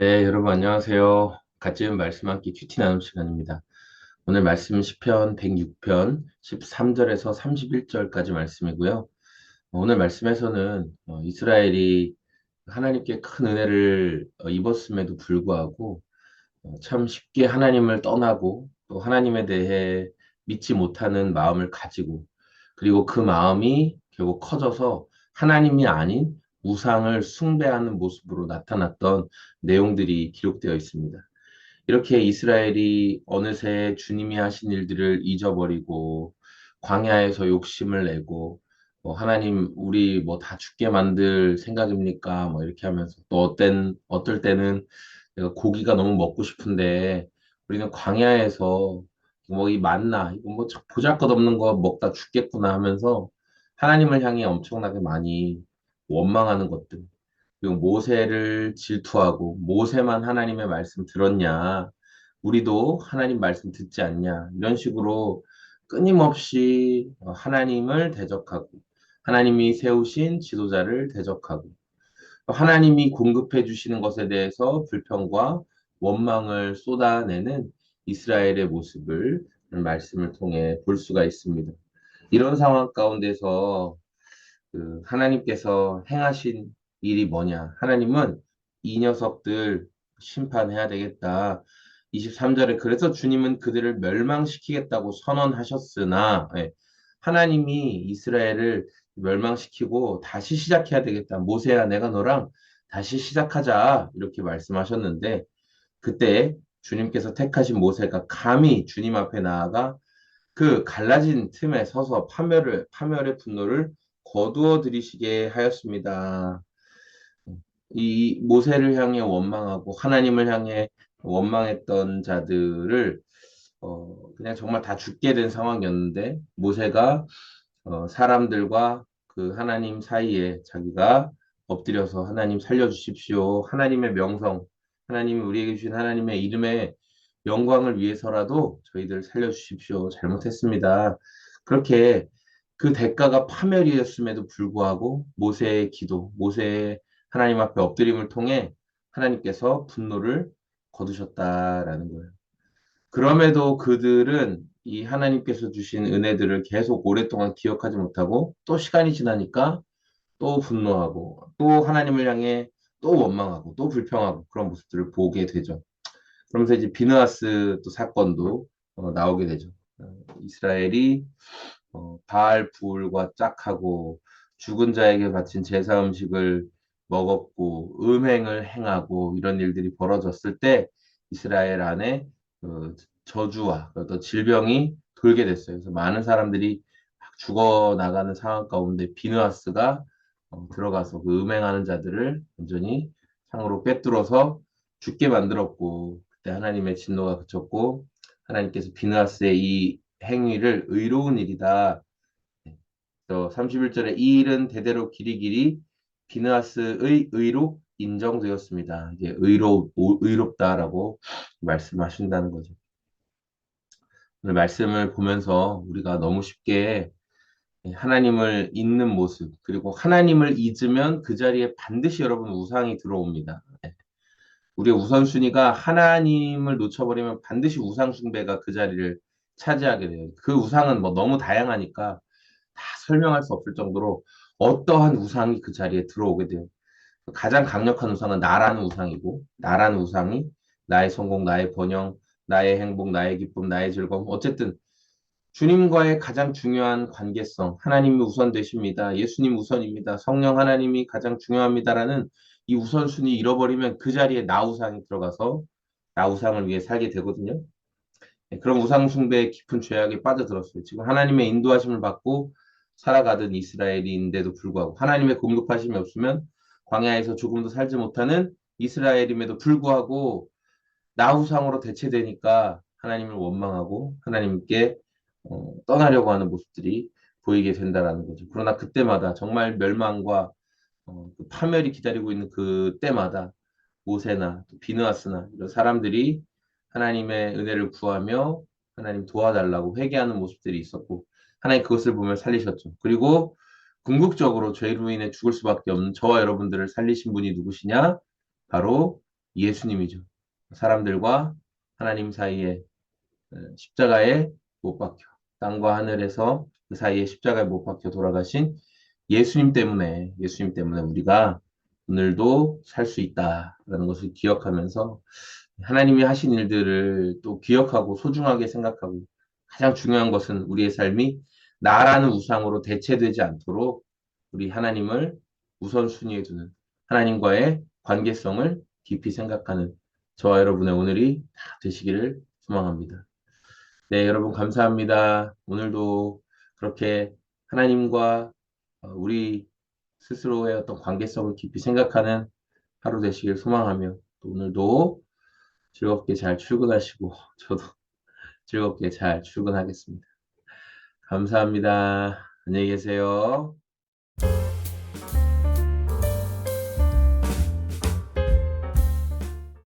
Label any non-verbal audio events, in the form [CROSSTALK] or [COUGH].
네, 여러분 안녕하세요. 같이 말씀 함께 큐티 나눔 시간입니다. 오늘 말씀 시편 106편 13절에서 31절까지 말씀이고요. 오늘 말씀에서는 어, 이스라엘이 하나님께 큰 은혜를 어, 입었음에도 불구하고 어, 참 쉽게 하나님을 떠나고 또 하나님에 대해 믿지 못하는 마음을 가지고 그리고 그 마음이 결국 커져서 하나님이 아닌 우상을 숭배하는 모습으로 나타났던 내용들이 기록되어 있습니다. 이렇게 이스라엘이 어느새 주님이 하신 일들을 잊어버리고 광야에서 욕심을 내고 뭐 하나님 우리 뭐 다 죽게 만들 생각입니까? 뭐 이렇게 하면서 또 어떤 어떨 때는 내가 고기가 너무 먹고 싶은데 우리는 광야에서 뭐 이 만나 이거 뭐 보잘것없는 거 먹다 죽겠구나 하면서 하나님을 향해 엄청나게 많이 원망하는 것들. 그리고 모세를 질투하고 모세만 하나님의 말씀 들었냐? 우리도 하나님 말씀 듣지 않냐? 이런 식으로 끊임없이 하나님을 대적하고 하나님이 세우신 지도자를 대적하고 하나님이 공급해 주시는 것에 대해서 불평과 원망을 쏟아내는 이스라엘의 모습을 말씀을 통해 볼 수가 있습니다. 이런 상황 가운데서 그 하나님께서 행하신 일이 뭐냐? 하나님은 이 녀석들 심판해야 되겠다. 23절에 그래서 주님은 그들을 멸망시키겠다고 선언하셨으나 예, 하나님이 이스라엘을 멸망시키고 다시 시작해야 되겠다. 모세야 내가 너랑 다시 시작하자 이렇게 말씀하셨는데 그때 주님께서 택하신 모세가 감히 주님 앞에 나아가 그 갈라진 틈에 서서 파멸을 파멸의 분노를 거두어 들이시게 하였습니다. 이 모세를 향해 원망하고 하나님을 향해 원망했던 자들을 어, 그냥 정말 다 죽게 된 상황이었는데 모세가 어, 사람들과 그 하나님 사이에 자기가 엎드려서 하나님 살려주십시오. 하나님의 명성, 하나님이 우리에게 주신 하나님의 이름의 영광을 위해서라도 저희들 살려주십시오. 잘못했습니다. 그렇게 그 대가가 파멸이었음에도 불구하고 모세의 기도, 모세의 하나님 앞에 엎드림을 통해 하나님께서 분노를 거두셨다라는 거예요. 그럼에도 그들은 이 하나님께서 주신 은혜들을 계속 오랫동안 기억하지 못하고 또 시간이 지나니까 또 분노하고 또 하나님을 향해 또 원망하고 또 불평하고 그런 모습들을 보게 되죠. 그러면서 이제 비느하스 또 사건도 어, 나오게 되죠. 어, 이스라엘이 어, 바알 부울과 짝하고 죽은 자에게 바친 제사 음식을 먹었고 음행을 행하고 이런 일들이 벌어졌을 때 이스라엘 안에 그 저주와 어떤 질병이 돌게 됐어요. 그래서 많은 사람들이 죽어 나가는 상황 가운데 비느하스가 어, 들어가서 그 음행하는 자들을 완전히 상으로 꿰뚫어서 죽게 만들었고 그때 하나님의 진노가 그쳤고 하나님께서 비느하스의 이 행위를 의로운 일이다. 또 31절에 이 일은 대대로 길이 길이 비느하스의 의로 인정되었습니다. 이게 의로 의롭다라고 말씀하신다는 거죠. 오늘 말씀을 보면서 우리가 너무 쉽게 하나님을 잊는 모습 그리고 하나님을 잊으면 그 자리에 반드시 여러분 우상이 들어옵니다. 우리의 우선순위가 하나님을 놓쳐버리면 반드시 우상 숭배가 그 자리를 차지하게 돼요. 그 우상은 뭐 너무 다양하니까 다 설명할 수 없을 정도로 어떠한 우상이 그 자리에 들어오게 돼요. 가장 강력한 우상은 나라는 우상이고, 나라는 우상이 나의 성공, 나의 번영, 나의 행복, 나의 기쁨, 나의 즐거움. 어쨌든 주님과의 가장 중요한 관계성, 하나님이 우선 되십니다. 예수님 우선입니다. 성령 하나님이 가장 중요합니다라는 이 우선순위 잃어버리면 그 자리에 나 우상이 들어가서 나 우상을 위해 살게 되거든요. 네, 그런 우상 숭배의 깊은 죄악에 빠져들었어요. 지금 하나님의 인도하심을 받고 살아가던 이스라엘인데도 불구하고 하나님의 공급하심이 없으면 광야에서 조금도 살지 못하는 이스라엘임에도 불구하고 나우상으로 대체되니까 하나님을 원망하고 하나님께 어, 떠나려고 하는 모습들이 보이게 된다라는 거죠. 그러나 그때마다 정말 멸망과 어, 그 파멸이 기다리고 있는 그때마다 모세나 비느하스나 이런 사람들이 하나님의 은혜를 구하며 하나님 도와달라고 회개하는 모습들이 있었고 하나님 그것을 보며 살리셨죠. 그리고 궁극적으로 죄로 인해 죽을 수밖에 없는 저와 여러분들을 살리신 분이 누구시냐? 바로 예수님이죠. 사람들과 하나님 사이에 어, 십자가에 못 박혀 땅과 하늘에서 그 사이에 십자가에 못 박혀 돌아가신 예수님 때문에 예수님 때문에 우리가 오늘도 살 수 있다라는 것을 기억하면서 하나님이 하신 일들을 또 기억하고 소중하게 생각하고 가장 중요한 것은 우리의 삶이 나라는 우상으로 대체되지 않도록 우리 하나님을 우선순위에 두는 하나님과의 관계성을 깊이 생각하는 저와 여러분의 오늘이 다 되시기를 소망합니다. 네, 여러분 감사합니다. 오늘도 그렇게 하나님과 어, 우리 스스로의 어떤 관계성을 깊이 생각하는 하루 되시길 소망하며 또 오늘도 즐겁게 잘 출근하시고 [LAUGHS] 저도 즐겁게 잘 출근하겠습니다. 감사합니다. 안녕히 계세요.